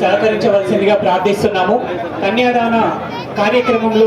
సహకరించవలసిందిగా ప్రార్థిస్తున్నాము. కన్యాదాన కార్యక్రమంలో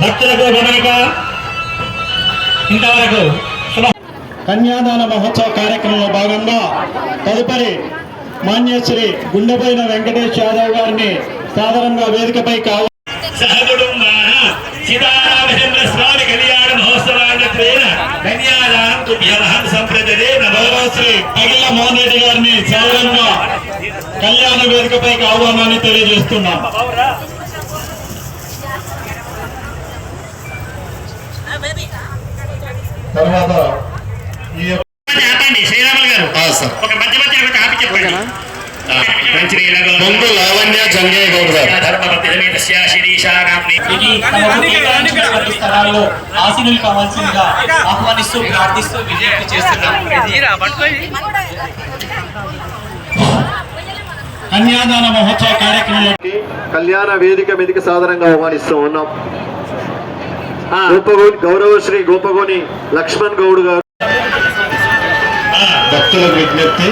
భక్తులకు గమనిక ఇంతవరకు కన్యాదాన మహోత్సవ కార్యక్రమంలో భాగంగా తదుపరి మాన్యశ్రీ గుండెపోయిన వెంకటేష్ యాదవ్ గారిని సాధారణంగా వేదికపై కావాలి సహకుటుంబాన సీతారామచంద్ర స్వామి కళ్యాణ మహోత్సవాంగత్వేన కన్యాదానం తుభ్యమహం సంప్రదదే నమో శ్రీ పగిళ్ళ మోహన్ రెడ్డి గారిని సాధారణంగా కళ్యాణ వేదికపైకి ఆహ్వానాన్ని తెలియజేస్తున్నాం. తర్వాత ఈ యొక్క- ఆపండి శ్రీరాములు గారు. ఆ, సార్. ఒక మధ్య మధ్య ఆపి చెప్పండి. లావణ్య జంగయ్య గౌడ్ గారు ధర్మపతి సమేతస్య శిరీషానాంని ఇది తమకు కేటాయించినటువంటి స్థలాల్లో ఆశీనులు కావాల్సిందిగా ఆహ్వానిస్తూ ప్రార్థిస్తూ విజ్ఞప్తి చేస్తున్నాం కన్యాదాన మహోత్సవ కార్యక్రమంలో కళ్యాణ వేదిక మీదకి సాధారణంగా ఆహ్వానిస్తూ ఉన్నాం. గోపగోని గౌరవశ్రీ గోపగోని లక్ష్మణ్ గౌడ్ గారు. భక్తులకు విజ్ఞప్తి.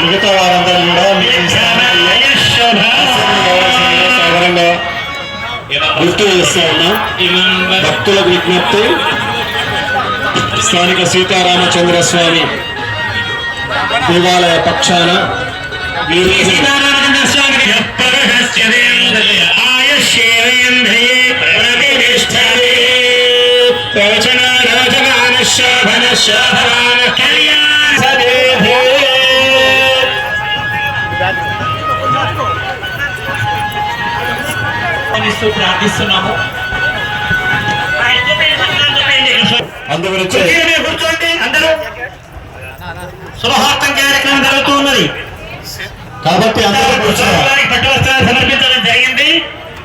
మిగతా వారందరూ కూడా గుర్తు చేస్తూ ఉన్నాం. భక్తులకు విజ్ఞప్తి స్థానిక సీతారామచంద్ర స్వామి దేవాలయ పక్షాన సీతారామచంద్ర రోచన రోచమాన శోభన శోభమాన కళ్యాణ ప్రార్థిస్తున్నాము. మీద కూర్చోండి అందరూ. శుభహార్తం కార్యక్రమం జరుగుతూ ఉన్నది. కాబట్టి అందరూ కూర్చోవాలి. స్వామివారికి పట్టు వస్త్రాలు సమర్పించడం జరిగింది.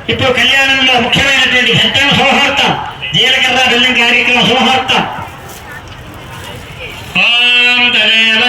ఇప్పుడు కళ్యాణంలో ముఖ్యమైనటువంటి ఘట్టం శుభహార్తం జీలకర్ర బెల్లం కార్యక్రమ శుభవార్త ఓం తదేవ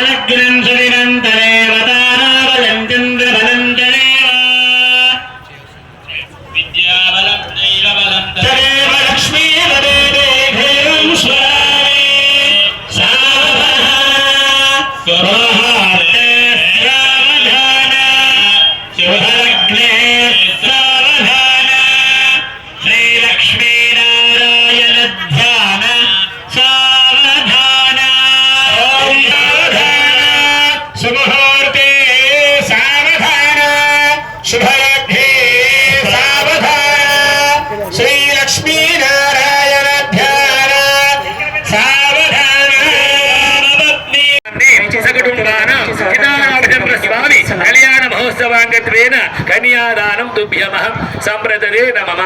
సకుటుంబాన సీతారామచంద్ర స్వామి కళ్యాణ మహోత్సవాంగత్వేన కన్యాదానం తుభ్యమహం సంప్రదరే నమః.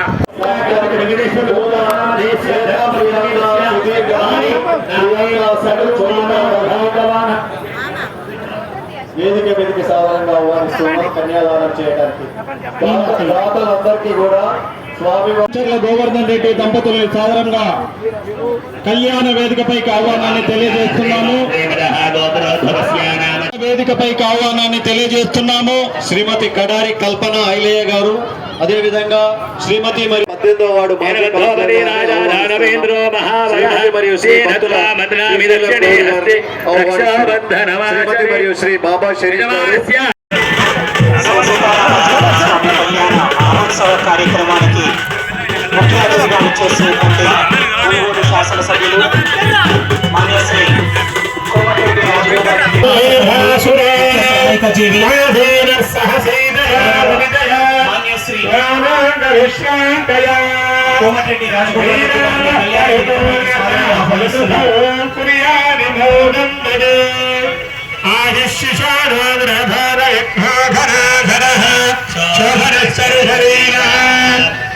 వేదిక మీదకి సాధారణంగా ఆహ్వానిస్తున్నాం కన్యాదానం చేయడానికి. దాతలందరికీ కూడా గోవర్ధన్ రెడ్డి దంపతుల్ని సాధారణంగా కళ్యాణ వేదికపైకి ఆహ్వానాన్ని తెలియజేస్తున్నాము. వేదికపైకి ఆహ్వానాన్ని తెలియజేస్తున్నాము. శ్రీమతి కడారి కల్పన ఐలయ్య గారు అదేవిధంగా శ్రీమతి మరియు పద్దెనిమిదో వాడు. శ్రీమతి మరియు శ్రీ భక్తుల శ్రీమతి మరియు శ్రీ బాబా కార్యక్రమానికి ముఖ్య అతిథిగా వచ్చేసినటువంటి ఒంగోలు శాసనసభ్యులు మాన్య శ్రీ కోమటిరెడ్డి రాజగోపాల్